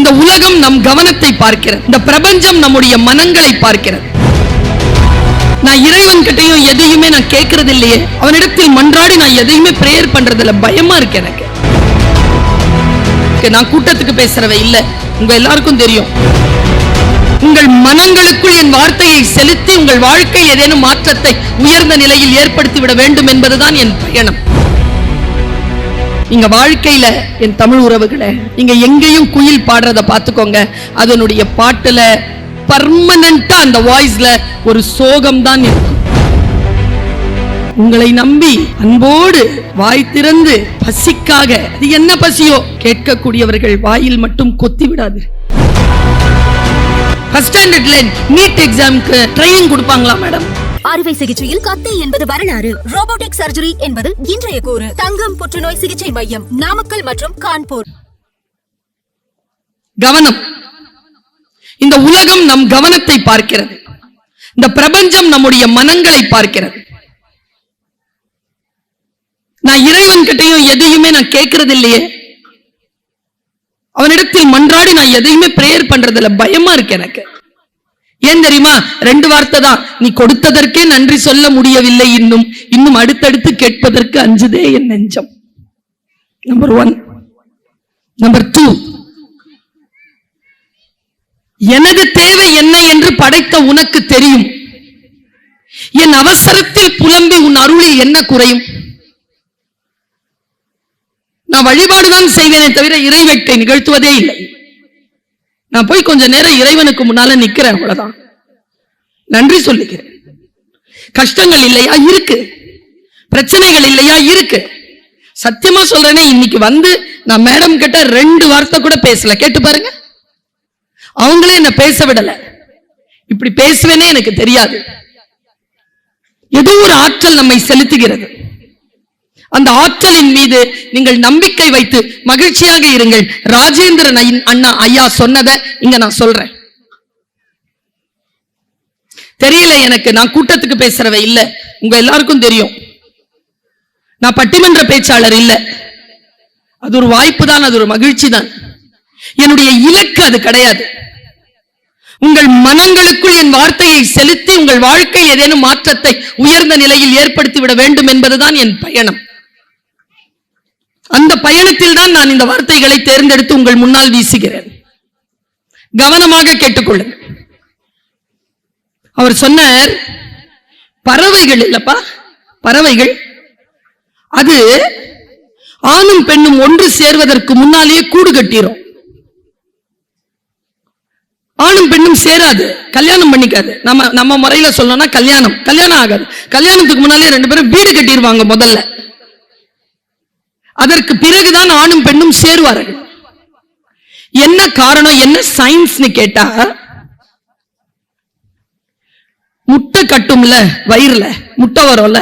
இந்த உலகம் நம் கவனத்தை பார்க்கிறது. இந்த பிரபஞ்சம் நம்முடைய மனங்களை பார்க்கிறது. நான் இறைவன் கிட்டையும் எதையுமே நான் கேட்கறது இல்லையே அவனிடத்தில் மன்றாடி நான் எதையுமே பிரேயர் பண்றதுல பயமா இருக்கு எனக்கு. நான் கூட்டத்துக்கு பேசுறவ இல்ல. உங்க எல்லாருக்கும் தெரியும். உங்கள் மனங்களுக்குள் என் வார்த்தையை செலுத்தி உங்கள் வாழ்க்கை ஏதேனும் மாற்றத்தை உயர்ந்த நிலையில் ஏற்படுத்திவிட வேண்டும் என்பதுதான் என் பயணம். இங்க வாழ்க்கையில என் தமிழ் உறவுகளை நீங்க எங்கேயும் குயில் பாடுறத பாத்துக்கோங்க அதனுடைய பாட்டுல பர்மனண்டா அந்த வாய்ஸ்ல ஒரு சோகம் தான் இருக்கும் உங்களை நம்பி அன்போடு வாய் திறந்து பசிக்காக அது என்ன பசியோ? கேட்கக்கூடியவர்கள் வாயில் மட்டும் கொத்தி விடாது. ஃபர்ஸ்ட் ஸ்டாண்டர்ட்ல நீட் எக்ஸாம்க்கு ட்ரைனிங் கொடுப்பாங்களா மேடம் அறுவை சிகிச்சையில் கத்தி என்பது வரலாறு. ரோபோட்டிக் சர்ஜரி என்பது இன்றைய கூறு. தங்கம் புற்றுநோய் சிகிச்சை மையம் நாமக்கல் மற்றும் கான்பூர். கவனம். இந்த உலகம் நம் கவனத்தை பார்க்கிறது. இந்த பிரபஞ்சம் நம்முடைய மனங்களை பார்க்கிறது. நான் இறைவன் கிட்டையும் எதையுமே நான் கேட்கறது இல்லையே அவனிடத்தில் மன்றாடி நான் எதையுமே பிரேயர் பண்றதுல பயமா இருக்கு எனக்கு. ஏன் தெரியுமா? ரெண்டு வார்த்தை தான். நீ கொடுத்ததற்கே நன்றி சொல்ல முடியவில்லை இன்னும். இன்னும் அடுத்தடுத்து கேட்பதற்கு அஞ்சுதே என் நெஞ்சம். நம்பர் ஒன் நம்பர் டூ எனது தேவை என்ன என்று படைத்த உனக்கு தெரியும். என் அவசரத்தில் புலம்பி உன் அருளில் என்ன குறையும்? நான் வழிபாடுதான் செய்வேனே தவிர இறைவேட்டை நிகழ்த்துவதே இல்லை. நான் போய் கொஞ்ச நேரம் இறைவனுக்கு முன்னால நிக்கிறேன் அவ்வளவுதான். நன்றி சொல்லுகிறேன். கஷ்டங்கள் இல்லையா? இருக்கு. பிரச்சனைகள் இல்லையா? இருக்கு. சத்தியமா சொல்றேனே இன்னைக்கு வந்து நான் மேடம் கிட்ட ரெண்டு வார்த்தை கூட பேசல. கேட்டு பாருங்க. அவங்களே என்ன பேச விடல. இப்படி பேசுவேனே எனக்கு தெரியாது. ஏதோ ஒரு ஆற்றல் நம்மை செலுத்துகிறது. அந்த ஆற்றலின் மீது நீங்கள் நம்பிக்கை வைத்து மகிழ்ச்சியாக இருங்கள். ராஜேந்திரன் அண்ணா ஐயா சொன்னதை இங்க நான் சொல்றேன். தெரியல எனக்கு நான் கூட்டத்துக்கு பேசுறவ இல்ல. உங்க எல்லாருக்கும் தெரியும். நான் பட்டிமன்ற பேச்சாளர் இல்ல. அது ஒரு வாய்ப்பு தான் அது ஒரு மகிழ்ச்சி தான். என்னுடைய இலக்கு அது கிடையாது. உங்கள் மனங்களுக்குள் என் வார்த்தையை செலுத்தி உங்கள் வாழ்க்கை ஏதேனும் மாற்றத்தை உயர்ந்த நிலையில் ஏற்படுத்தி விட வேண்டும் என்பதுதான் என் பயணம். அந்த பயணத்தில் தான் நான் இந்த வார்த்தைகளை தேர்ந்தெடுத்து உங்கள் முன்னால் வீசுகிறேன். கவனமாக கேட்டுக்கொள்ளுங்கள் அவர் சொன்னார் பறவைகள் இல்லப்பா பறவைகள். அது ஆணும் பெண்ணும் ஒன்று சேர்வதற்கு முன்னாலேயே கூடு கட்டிரும். ஆணும் பெண்ணும் சேராது கல்யாணம் பண்ணிக்காது. நம்ம நம்ம முறையில சொல்லணும்னா கல்யாணம் கல்யாணம் ஆகாது. கல்யாணத்துக்கு முன்னாலே ரெண்டு பேரும் வீடு கட்டிடுவாங்க முதல்ல. அதற்கு பிறகுதான் ஆணும் பெண்ணும் சேருவார்கள். என்ன காரணம் என்ன சயின்ஸ்னு கேட்டா முட்டை கட்டும்ல வயிறுல முட்டை வரும்ல.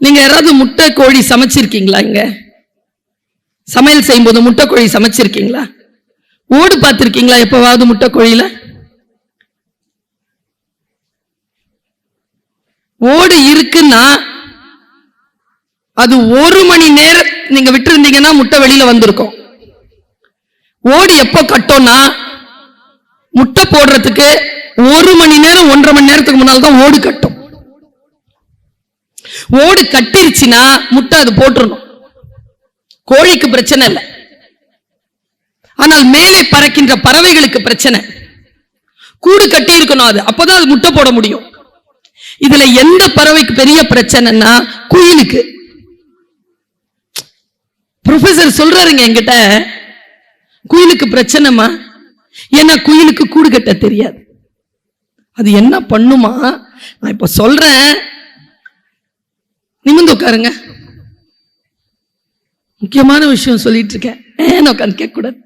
நீங்க யாராவது முட்டை கோழி சமைச்சிருக்கீங்களா இங்க? சமையல் செய்யும்போது முட்டை கோழி சமைச்சிருக்கீங்களா? ஓடு பார்த்திருக்கீங்களா எப்பவாவது முட்டை கோழியில ஓடு இருக்குன்னா அது ஒரு மணி நேரம் நீங்க விட்டுருந்தீங்கன்னா முட்டை வெளியில வந்திருக்கும். ஓடு எப்போ கட்டோம்னா முட்டை போடுறதுக்கு ஒரு மணி நேரம் ஒன்றரை மணி நேரத்துக்கு முன்னால் தான் ஓடு கட்டும். ஓடு கட்டிருச்சுன்னா முட்டை அது போட்டுடணும் கோழிக்கு பிரச்சனை இல்லை. ஆனால் மேலே பறக்கின்ற பறவைகளுக்கு பிரச்சனை. கூடு கட்டி இருக்கணும் அது. அப்பதான் அது முட்டை போட முடியும். இதுல எந்த பறவைக்கு பெரிய பிரச்சனைன்னா குயிலுக்கு. ப்ரொஃபசர் சொல்றாருங்க என்கிட்ட குயிலுக்கு பிரச்சனைமா ஏன்னா குயிலுக்கு கூடு கட்ட தெரியாது. அது என்ன பண்ணுமா? நான் இப்ப சொல்றேன். நிமிந்து உட்காருங்க. முக்கியமான விஷயம் சொல்லிட்டு இருக்கேன். ஏன்னு உட்காந்து கேட்கக்கூடாது?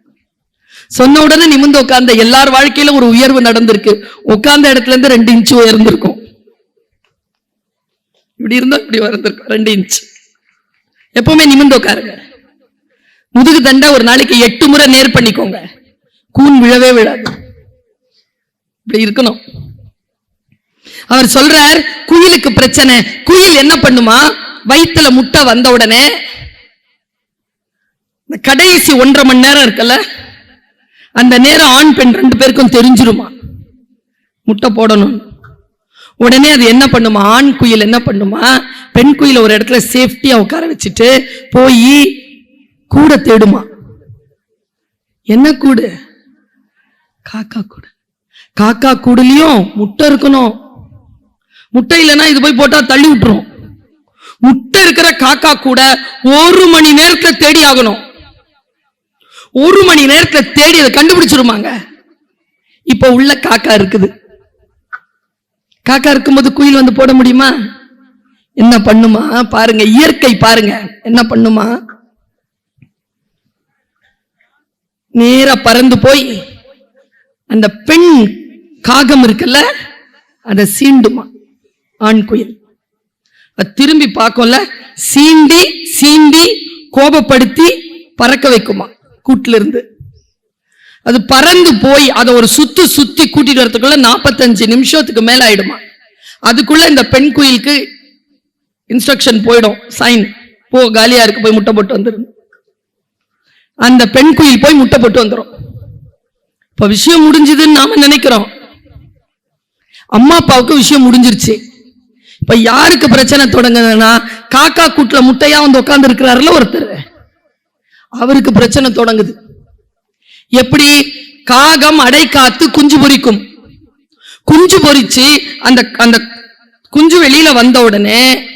சொன்ன உடனே நிமிந்து உட்கார்ந்த எல்லார் வாழ்க்கையில ஒரு உயர்வு நடந்திருக்கு. உட்கார்ந்த இடத்துல இருந்து ரெண்டு இன்ச்சு உயர்ந்திருக்கும். இப்படி இருந்தா இப்படி உயர்ந்திருக்கும். ரெண்டு இன்ச் எப்பவுமே நிமிந்து உட்காருங்க. முதுகு தண்டை ஒரு நாளைக்கு எட்டு முறை நேர் பண்ணிக்கோங்க. கூன் விழவே விழாது. இப்படி இருக்கணும். அவர் சொல்றார் குயிலுக்கு பிரச்சனை. குயில் என்ன பண்ணுமா? வயித்துல முட்டை வந்த உடனே இந்த கடைசி ஒன்றரை மணி நேரம் இருக்குல்ல அந்த நேரம் ஆண் பெண் ரெண்டு பேருக்கும் தெரிஞ்சிருமா? முட்டை போடணும். உடனே அது என்ன பண்ணுமா? ஆண் குயில் என்ன பண்ணுமா? பெண் குயில ஒரு இடத்துல சேஃப்டியா உட்கார வச்சுட்டு போய் கூட தேடுமா? என்ன கூடு? காக்கா கூடு. காக்கா கூடுலயும் முட்டை இருக்கணும். முட்டை இல்லைன்னா இது போய் போட்டா தள்ளி விட்டுரும். முட்டை இருக்கிற காக்கா கூட ஒரு மணி நேரத்துல தேடி ஆகணும். ஒரு மணி நேரத்தில் தேடி அதை கண்டுபிடிச்சிருமாங்க. இப்ப உள்ள காக்கா இருக்குது. காக்கா இருக்கும்போது குயில் வந்து போட முடியுமா? என்ன பண்ணுமா? பாருங்க இயற்கை பாருங்க. என்ன பண்ணுமா? நேரா பறந்து போய் அந்த பெண் காகம் இருக்குல்ல அதை சீண்டுமா? ஆண் குயில். திரும்பி பார்க்கும்ல சீண்டி சீண்டி கோபப்படுத்தி பறக்க வைக்குமா கூட்டில இருந்து அது பறந்து போய் அதை ஒரு சுத்து சுத்தி கூட்டிட்டு வரதுக்குள்ள நாற்பத்தஞ்சு நிமிஷத்துக்கு மேல ஆயிடுமா. அதுக்குள்ள இந்த பெண் குயிலுக்கு இன்ஸ்ட்ரக்ஷன் போயிடும் சைன் போ காலியா இருக்கு போய் முட்டை போட்டு வந்துடும் அந்த பெண் குயில் போய் முட்டை போட்டு வந்துடும் இப்ப விஷயம் முடிஞ்சதுன்னு நாம நினைக்கிறோம். அம்மா அப்பாவுக்கு விஷயம் முடிஞ்சிருச்சு. இப்ப யாருக்கு பிரச்சனை தொடங்குதுன்னா காக்கா கூட்டுல முட்டையா வந்து உட்கார்ந்து இருக்கிறாருல ஒருத்தர். அவருக்கு பிரச்சனை தொடங்குது. எப்படி? காகம் அடை காத்து குஞ்சு பொரிக்கும். குஞ்சு பொரிச்சு அந்த அந்த குஞ்சு வெளியில வந்த உடனே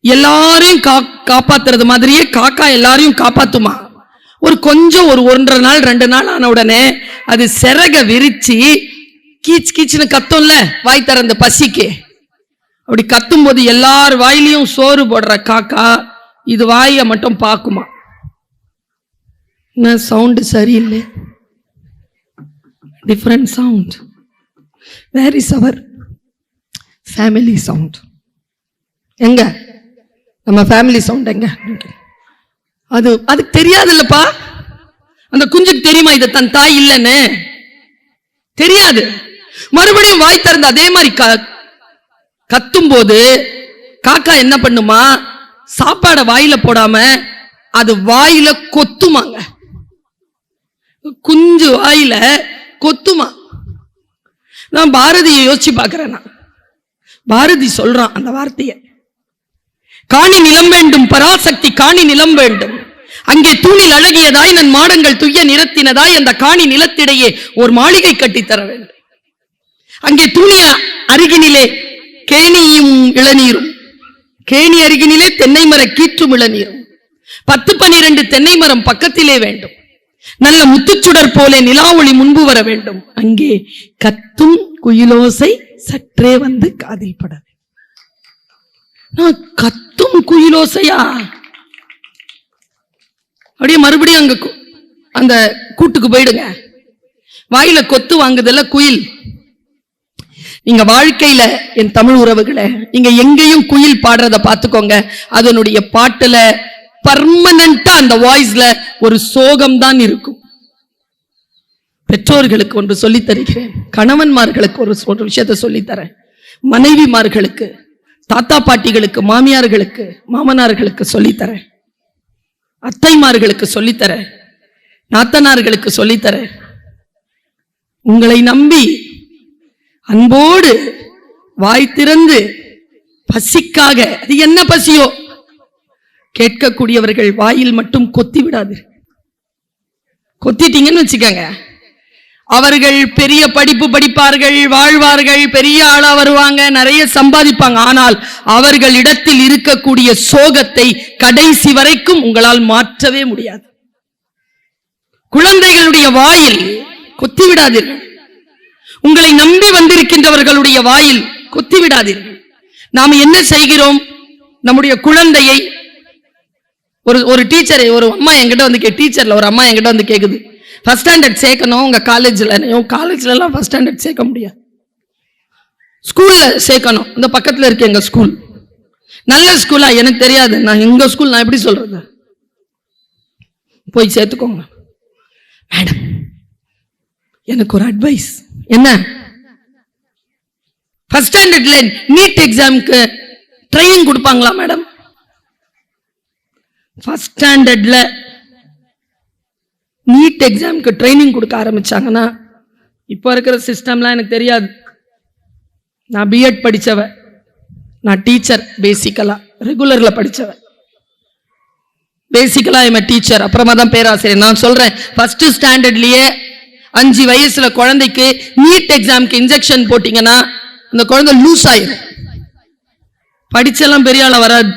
எல்லாரையும் கா காப்பாத்துறது மாதிரியே காக்கா எல்லாரையும் காப்பாத்துமா? ஒரு கொஞ்சம் ஒரு ஒன்றரை நாள் ரெண்டு நாள் ஆன உடனே அது சிறக விரிச்சு கீச் கீச்சுன்னு கத்தும்ல வாய் திறந்த பசிக்கு. அப்படி கத்தும் போது எல்லார் வாயிலையும் சோறு போடுற காக்கா இது வாயை மட்டும் பார்க்குமா என்ன சவுண்டு சரியில்லை? Different sound where is our family sound எங்க? நம்ம ஃபேமிலி சவுண்ட் எங்க? அது அதுக்கு தெரியாது இல்லப்பா அந்த குஞ்சுக்கு தெரியுமா இது தன் தாய் இல்லைன்னு? தெரியாது. மறுபடியும் வாய் திறந்து அதே மாதிரி க- கத்தும் போது காக்கா என்ன பண்ணுமா? சாப்பாடை வாயில போடாம அது வாயில கொத்துமாங்க. குஞ்சு வாயில கொத்துமா. நான் பாரதியை யோசிச்சு பார்க்கிறேன் நான். பாரதி சொல்றான் அந்த வார்த்தையை. காணி நிலம் வேண்டும் பராசக்தி காணி நிலம் வேண்டும். அங்கே தூணில் அழகியதாய் நன் மாடங்கள் துய்ய நிறத்தினதாய் அந்த காணி நிலத்திடையே ஒரு மாளிகை கட்டித்தர வேண்டும். அங்கே தூணிய அருகினிலே கேணியும் இளநீரும். கேணி அருகினிலே தென்னை மர கீற்றும் இளநீரும். பத்து பனிரெண்டு தென்னை மரம் பக்கத்திலே வேண்டும். நல்ல முத்துச்சுடர் போலே நிலா ஒளி முன்பு வர வேண்டும். அங்கே கத்தும் குயிலோசை சற்றே வந்து காதில் பட நான் கத்தும் குயிலோசையா? அப்படியே மறுபடியும் அங்க அந்த கூட்டுக்கு போயிடுங்க. வாயில கொத்து வாங்குதல்ல குயில். நீங்க வாழ்க்கையில என் தமிழ் உறவுகளை நீங்க எங்கேயும் குயில் பாடுறத பாத்துக்கோங்க அதனுடைய பாட்டுல பர்மனண்டா அந்த வாய்ஸ்ல ஒரு சோகம் தான் இருக்கும். பெற்றோர்களுக்கு ஒன்று சொல்லி தருகிறேன் கணவன்மார்களுக்கு ஒரு ஒரு விஷயத்த சொல்லித் தரேன் மனைவிமார்களுக்கு தாத்தா பாட்டிகளுக்கு மாமியார்களுக்கு மாமனார்களுக்கு சொல்லித் தரேன் அத்தைமார்களுக்கு சொல்லித்தர நாத்தனார்களுக்கு சொல்லித்தர உங்களை நம்பி அன்போடு வாய் திறந்து பசிக்காக அது என்ன பசியோ? கேட்கக்கூடியவர்கள் வாயில் மட்டும் கொத்தி விடாது கொத்திட்டீங்கன்னு வச்சுக்கோங்க. அவர்கள் பெரிய படிப்பு படிப்பார்கள் வாழ்வார்கள் பெரிய ஆளா வருவாங்க நிறைய சம்பாதிப்பாங்க. ஆனால் அவர்கள் இடத்தில் இருக்கக்கூடிய சோகத்தை கடைசி வரைக்கும் உங்களால் மாற்றவே முடியாது. குழந்தைகளுடைய வாயில் கொத்தி விடாதீர்கள். உங்களை நம்பி வந்திருக்கின்றவர்களுடைய வாயில் கொத்தி விடாதீர்கள். நாம் என்ன செய்கிறோம்? நம்முடைய குழந்தையை ஒரு ஒரு டீச்சரை ஒரு அம்மா என்கிட்ட வந்து கே டீச்சர்ல ஒரு அம்மா என்கிட்ட வந்து கேக்குது. ஃபஸ்ட் ஸ்டாண்டர்ட் சேர்க்கணும். உங்கள் காலேஜில் காலேஜ்லலாம் ஃபஸ்ட் ஸ்டாண்டர்ட் சேர்க்க முடியாது. ஸ்கூலில் சேர்க்கணும். இந்த பக்கத்தில் இருக்கு எங்கள் ஸ்கூல் நல்ல ஸ்கூலா எனக்கு தெரியாது. நான் எங்கள் ஸ்கூல் நான் எப்படி சொல்கிறது போய் சேர்த்துக்கோங்க. மேடம் எனக்கு ஒரு அட்வைஸ் என்ன? ஃபர்ஸ்ட் ஸ்டாண்டர்ட்ல நீட் எக்ஸாம்க்கு ட்ரைனிங் கொடுப்பாங்களா மேடம் ஃபர்ஸ்ட் ஸ்டாண்டர்ட்ல நீட் எக்ஸாமுக்கு ட்ரைனிங் கொடுக்க ஆரம்பிச்சாங்கன்னா இப்போ இருக்கிற சிஸ்டம்லாம் எனக்கு தெரியாது. நான் பிஎட் படித்தவ நான் டீச்சர் பேசிக்கலாக ரெகுலரில் படித்தவன் பேசிக்கலாக எம் டீச்சர் அப்புறமா தான் பேராசிரியர். நான் சொல்கிறேன் ஃபஸ்ட்டு ஸ்டாண்டர்ட்லேயே அஞ்சு வயசில் குழந்தைக்கு நீட் எக்ஸாமுக்கு இன்ஜெக்ஷன் போட்டிங்கன்னா அந்த குழந்தை லூஸ் ஆயிடும் படிச்செல்லாம் பெரிய ஆளா வராது.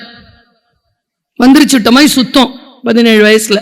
வந்துருச்சுட்ட மாதிரி சுத்தம். பதினேழு வயசில்.